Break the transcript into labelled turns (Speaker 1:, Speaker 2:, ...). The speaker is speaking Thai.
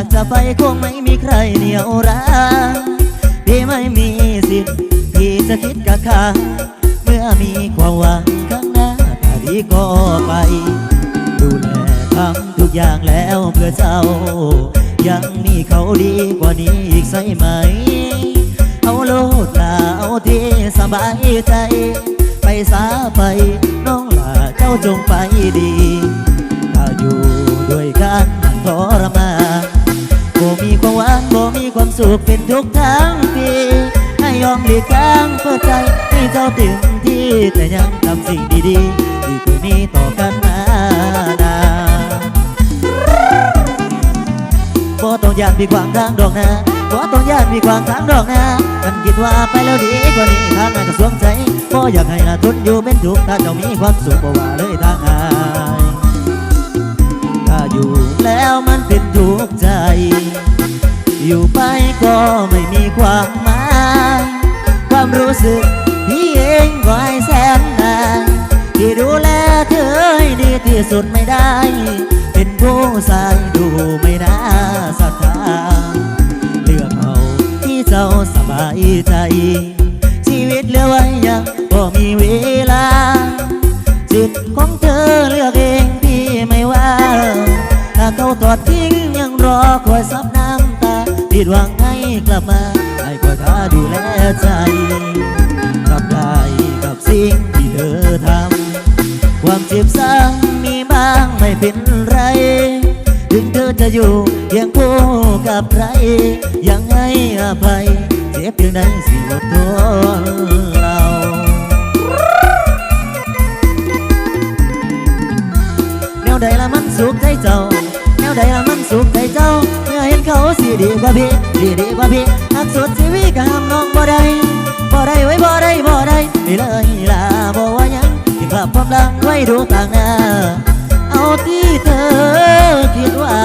Speaker 1: ากจะไปคงไม่มีใครเหนียวรั้งที่ไม่มีสิทธิ์ที่จะคิดกับข้าเมื่อมีความหวังข้างหน้าถ้าดีก็ไป ดูแลทำทุกอย่างแล้วเพื่อเจ้า ยังมีเขาดีกว่านี้อีกใช่ไหม เอาโลดลาเอาที่สบายใจ ไปสาไปน้องลาเจ้าจงไปดี ถ้าอยู่ด้วยกัน ความสุขเป็นทุกทั้งปีให้ยอมหลีกทางเปิดใจให้เจ้าเต็มที่แต่ยังทำสิ่งดีๆที่เคยมีต่อกันมานานบ่ต้องยานมีความทางดอกนะบ่ต้องยานมีความทางดอกนะกันคิดว่าไปแล้วดีกว่านี้ทางงานก็สวมใจบ่อยากให้ละทุนอยู่เป็นทุกข์ถ้าเจ้ามีความสุขบ่ว่าเลยทางอายถ้าอยู่แล้วมันเป็นทุกข์ใจ อยู่ไปก็ไม่มีความหมายความรู้สึกพี่เองก็ให้แสนนานที่ดูแลเธอให้ดีที่สุดไม่ได้ เป็นผู้ชายดูไม่น่าศรัทธาเลือกเอาที่เจ้าสบายใจ ชีวิตเหลือไว้ยังก็มีเวลาสิทธิ์ของเธอเลือกเองพี่ไม่ว่า ถ้าเขาทอดทิ้งยังรอคอยซับน้า ผิดหวังให้กลับมาให้คอยท่าดูแลใจรับได้กับสิ่งที่เธอทำความเจ็บซ้ำมีบ้างไม่เป็นไร ถึงเธอจะอยู่ยังคู่กับใคร ยังให้อภัย เจ็บเพียงใดสิอดทนเรา ดีกว่าพี่ดีดีกว่าพี่นักสุดชีวิตก็ห้ามน้องบ่ได้บ่ได้ไว้บ่ได้บ่ได้ไม่เลยล่ะบ่ว่ายังที่กลับความหลังไว้ดูต่างหน้าเอาที่เธอคิดว่า